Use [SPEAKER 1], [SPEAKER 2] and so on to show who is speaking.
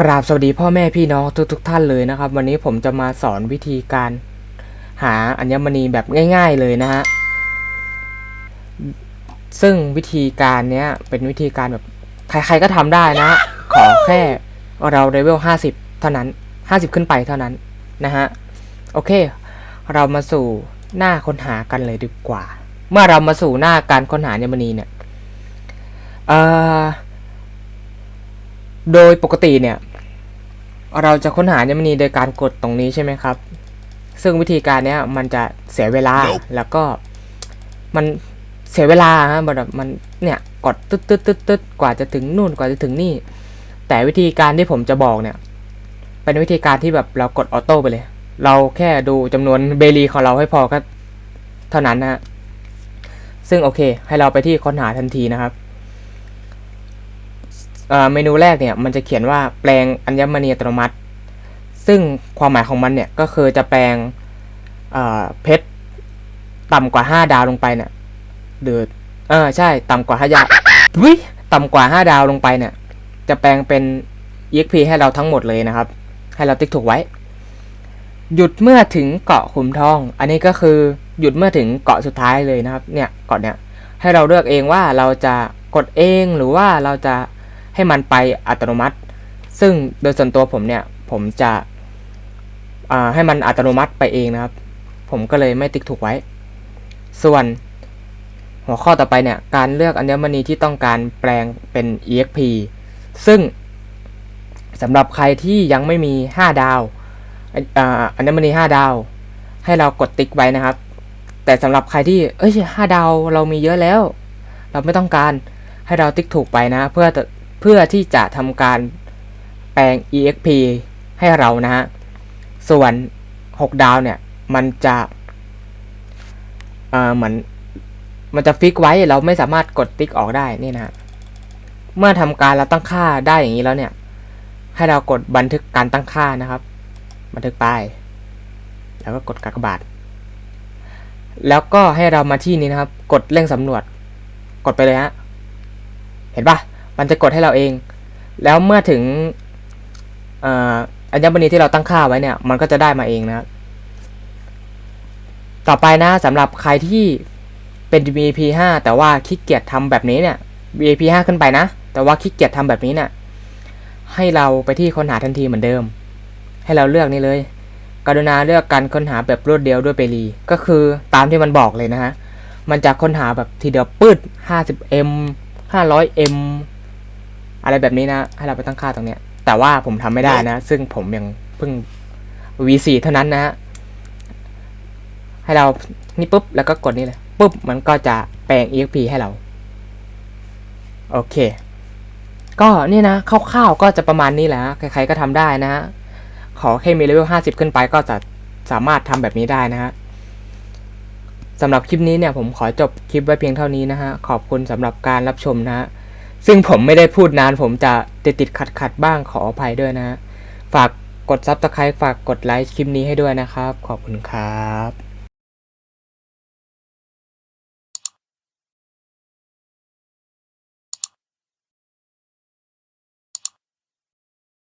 [SPEAKER 1] กราบสวัสดีพ่อแม่พี่น้องทุกทุกๆท่านเลยนะครับ วันนี้ผมจะมาสอนวิธีการหาอัญมณีแบบง่าย ๆเลยนะฮะซึ่งวิธีการเนี้ยเป็นวิธีการแบบใครๆก็ทำได้นะฮะขอแค่เราเลเวล50เท่านั้น50ขึ้นไปเท่านั้นนะฮะโอเค เรามาสู่หน้าค้นหากันเลยดีกว่า เมื่อเรามาสู่หน้าการค้นหาอัญมณีเนี่ยเอ่อโดยปกติเนี่ย เราจะค้นหาอัญมณีโดยการกดตรงนี้ใช่ไหมครับ ซึ่งวิธีการเนี้ยมันจะเสียเวลา
[SPEAKER 2] Nope
[SPEAKER 1] แล้วก็มันเสียเวลาฮะแบบมันเนี่ยกดตึ๊ดตึ๊ดตึ๊ดตึ๊ดกว่าจะถึงนู่นกว่าจะถึงนี่ แต่วิธีการที่ผมจะบอกเนี่ย เป็นวิธีการที่แบบเรากดออโต้ไปเลย เราแค่ดูจำนวนเบลีของเราให้พอก็เท่านั้นนะฮะซึ่งโอเค ให้เราไปที่ค้นหาทันทีนะครับ เมนูแรกเนี่ยมันจะเขียนว่าแปลงอัญมณีอัตโนมัติ ซึ่งความหมายของมันเนี่ยก็คือจะแปลงเเพชรต่ำกว่า 5 ดาวลงไปเนี่ยหรือเออใช่ต่ำกว่า5ดาววิต่ำกว่า 5 ดาวลงไปเนี่ยจะแปลงเป็น exp ให้เราทั้งหมดเลยนะครับ ให้เราติ๊กถูกไว้ หยุดเมื่อถึงเกาะขุมทอง อันนี้ก็คือหยุดเมื่อถึงเกาะสุดท้ายเลยนะครับ เนี่ยเกาะเนี่ยให้เราเลือกเองว่าเราจะกดเองหรือว่าเราจะ ให้มันไปอัตโนมัติ ซึ่งโดยส่วนตัวผมเนี่ยผมจะให้มันอัตโนมัติไปเองนะครับ ผมก็เลยไม่ติ๊กถูกไว้ ส่วนหัวข้อต่อไปเนี่ยการเลือกอัญมณีที่ต้องการแปลงเป็น exp ซึ่งสำหรับใครที่ยังไม่มี 5 ดาวอัญมณี 5 ดาว ให้เรากดติ๊กไว้นะครับ แต่สำหรับใครที่เอ้ย5ดาวเรามีเยอะแล้ว เราไม่ต้องการให้เราติ๊กถูกไปนะ เพื่อ เพื่อที่จะทำการแปลง exp ให้เรานะฮะ ส่วน 6 ดาวเนี่ย มันจะเอ่อเหมือนมันจะฟิกไว้เราไม่สามารถกดติ๊กออกได้นี่นะเมื่อทำการเราตั้งค่าได้อย่างนี้แล้วเนี่ย ให้เรากดบันทึกการตั้งค่านะครับ บันทึกไป แล้วก็กดกากบาท แล้วก็ให้เรามาที่นี้นะครับ กดเร่งสำรวจ กดไปเลยฮะ เห็นปะ มันจะกดให้เราเอง แล้วเมื่อถึงอัญมณีที่เราตั้งค่าไว้เนี่ย มันก็จะได้มาเองนะครับต่อไปนะสำหรับใครที่เป็น VIP 5แต่ว่าขี้เกียจทำแบบนี้เนี่ย VIP 5ขึ้นไปนะ แต่ว่าขี้เกียจทำแบบนี้เนี่ยให้เราไปที่ค้นหาทันทีเหมือนเดิม ให้เราเลือกนี่เลย กรุณาเลือกการค้นหาแบบรวดเดียวด้วยเปรีก็คือตามที่มันบอกเลยนะฮะ มันจะค้นหาแบบทีเดียวปืด 50m 500m อะไรแบบนี้นะ ให้เราไปตั้งค่าตรงเนี้ย แต่ว่าผมทำไม่ได้นะ ซึ่งผมยังเพิ่ง V4 เท่านั้นนะฮะ ให้เรา นี่ปุ๊บ แล้วก็กดนี่เลย ปุ๊บ มันก็จะแปลง exp ให้เรา โอเค ก็นี่นะ คร่าวๆ ก็จะประมาณนี้แหละฮะใครๆ ก็ทำได้นะฮะ ขอแค่มีเลเวล 50 ขึ้นไปก็จะสามารถทำแบบนี้ได้นะฮะสำหรับคลิปนี้เนี่ยผมขอจบคลิปไว้เพียงเท่านี้นะฮะ ขอบคุณสำหรับการรับชมนะฮะ ซึ่งผมไม่ได้พูดนานผมจะติดติดขัดขัดๆบ้างขออภัยด้วยนะฮะฝากกดซับสไครต์ฝากกดไลค์คลิปนี้ให้ด้วยนะครับ ขอบคุณครับ